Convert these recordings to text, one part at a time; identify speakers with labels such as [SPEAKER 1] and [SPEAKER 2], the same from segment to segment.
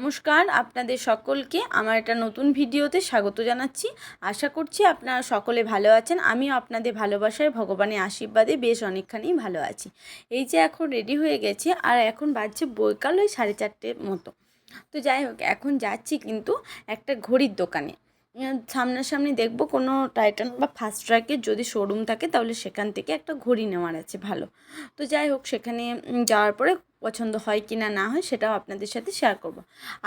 [SPEAKER 1] নমস্কার, আপনাদের সকলকে আমার একটা নতুন ভিডিওতে স্বাগত জানাচ্ছি। আশা করছি আপনারা সকলে ভালো আছেন, আমিও আপনাদের ভালোবাসায়, ভগবানের আশীর্বাদে বেশ অনেকখানি ভালো আছি। এই যে এখন রেডি হয়ে গেছে, আর এখন বাজছে বৈকাল ওই সাড়ে চারটের মতো। তো যাই হোক, এখন যাচ্ছি কিন্তু একটা ঘড়ির দোকানে। সামনাসামনি দেখব কোনো টাইটান বা ফাস্ট ট্র্যাকের যদি শোরুম থাকে, তাহলে সেখান থেকে একটা ঘড়ি নেওয়ার আছে ভালো। তো যাই হোক, সেখানে যাওয়ার পরে পছন্দ হয় কি না না হয় সেটাও আপনাদের সাথে শেয়ার করব।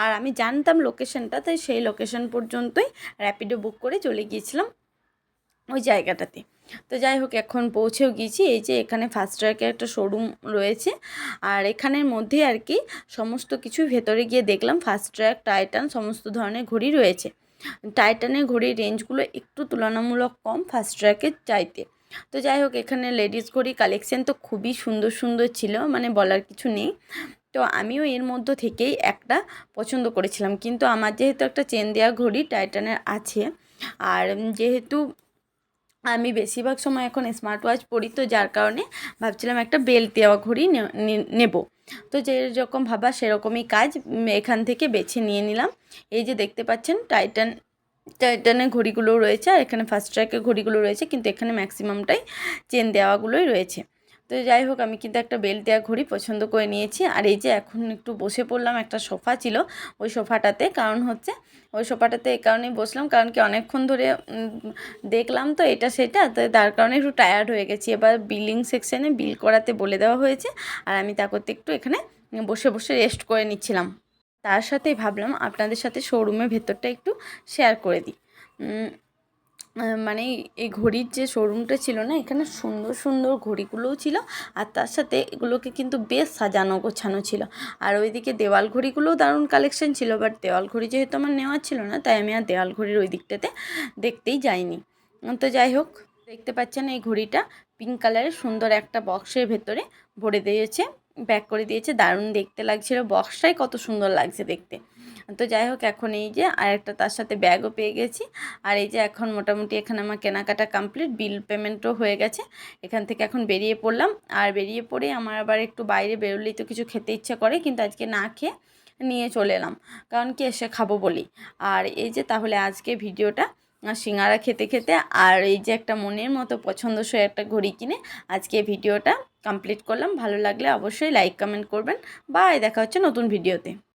[SPEAKER 1] আর আমি জানতাম লোকেশনটা তাই সেই লোকেশন পর্যন্তই র্যাপিডো বুক করে চলে গিয়েছিলাম ওই জায়গাটাতে। তো যাই হোক, এখন পৌঁছেও গিয়েছি। এই যে এখানে ফাস্ট ট্র্যাকের একটা শোরুম রয়েছে। আর এখানের মধ্যে আর কি সমস্ত কিছু ভেতরে গিয়ে দেখলাম। ফার্স্ট ট্র্যাক টাইটান সমস্ত ধরনের ঘড়ি রয়েছে। টাইটানের ঘড়ির রেঞ্জগুলো একটু তুলনামূলক কম ফাস্ট ট্র্যাকের চাইতে। তো যাই হোক, এখানে লেডিস ঘড়ি কালেকশন তো খুবই সুন্দর সুন্দর ছিল মানে বলার কিছু নেই। তো আমিও এর মধ্য থেকেই একটা পছন্দ করেছিলাম। কিন্তু আমার যেহেতু একটা চেন দেওয়া ঘড়ি, টাইটানের আছে। আর যেহেতু আমি বেশিরভাগ সময় এখন স্মার্ট ওয়াচ পরি, তো যার কারণে ভাবছিলাম একটা বেল্ট দেওয়া ঘড়ি নেব। তো যেরকম ভাবা সেরকমই কাজ এখান থেকে বেছে নিয়ে নিলাম। এই যে দেখতে পাচ্ছেন, টাইটান টাইটানের ঘড়িগুলো রয়েছে আর এখানে ফার্স্ট ট্র্যাকের ঘড়িগুলো রয়েছে, কিন্তু এখানে ম্যাক্সিমামটাই চেন দেওয়াগুলোই রয়েছে। তো যাই হোক, আমি কিন্তু একটা বেল্ট দেওয়া ঘড়ি পছন্দ করে নিয়েছি। আর এই যে এখন একটু বসে পড়লাম, একটা সোফা ছিল ওই সোফাটাতে, কারণ হচ্ছে ওই সোফাটাতে এই কারণেই বসলাম, কারণ কি অনেকক্ষণ ধরে দেখলাম তো এটা সেটা, তো তার কারণে একটু টায়ার্ড হয়ে গেছি। এবার বিলিং সেকশানে বিল করাতে বলে দেওয়া হয়েছে, আর আমি তা করতে একটু এখানে বসে বসে রেস্ট করে নিচ্ছিলাম। তার সাথেই ভাবলাম আপনাদের সাথে শোরুমের ভেতরটা একটু শেয়ার করে দিই। মানে এই ঘড়ির যে শোরুমটা ছিল না, এখানে সুন্দর সুন্দর ঘড়িগুলোও ছিল আর তার সাথে এগুলোকে কিন্তু বেশ সাজানো গোছানো ছিল। আর ওইদিকে দেওয়াল ঘড়িগুলোও দারুণ কালেকশন ছিল বাট দেওয়াল ঘড়ি যেহেতু আমার নেওয়া ছিল না, তাই আমি আর দেওয়াল ঘড়ির ওই দিকটাতে দেখতেই যাইনি। তো যাই হোক, দেখতে পাচ্ছেন এই ঘড়িটা পিঙ্ক কালারের সুন্দর একটা বক্সের ভেতরে ভরে দিয়েছে। প্যাক করে দিয়েছে, দারুণ দেখতে লাগছিল, বক্সটাই কত সুন্দর লাগছে দেখতে। তো যাই হোক, এখন এই যে আর একটা তার সাথে ব্যাগও পেয়ে গেছি। আর এই যে এখন মোটামুটি এখানে আমার কেনাকাটা কমপ্লিট বিল পেমেন্টও হয়ে গেছে। এখান থেকে এখন বেরিয়ে পড়লাম। আর বেরিয়ে পড়ে আমার আবার একটু বাইরে বেরোলেই তো কিছু খেতে ইচ্ছা করে, কিন্তু আজকে না খেয়ে নিয়ে চলে এলাম। কারণ কি, এসে খাব বলি। আর এই যে তাহলে আজকে ভিডিওটা সিঙ্গারা খেতে খেতে, আর এই যে একটা মনের মতো পছন্দসই একটা ঘড়ি কিনে আজকে ভিডিওটা কমপ্লিট করলাম। ভালো লাগলে অবশ্যই লাইক কমেন্ট করবেন। বাই দেখা হচ্ছে নতুন ভিডিওতে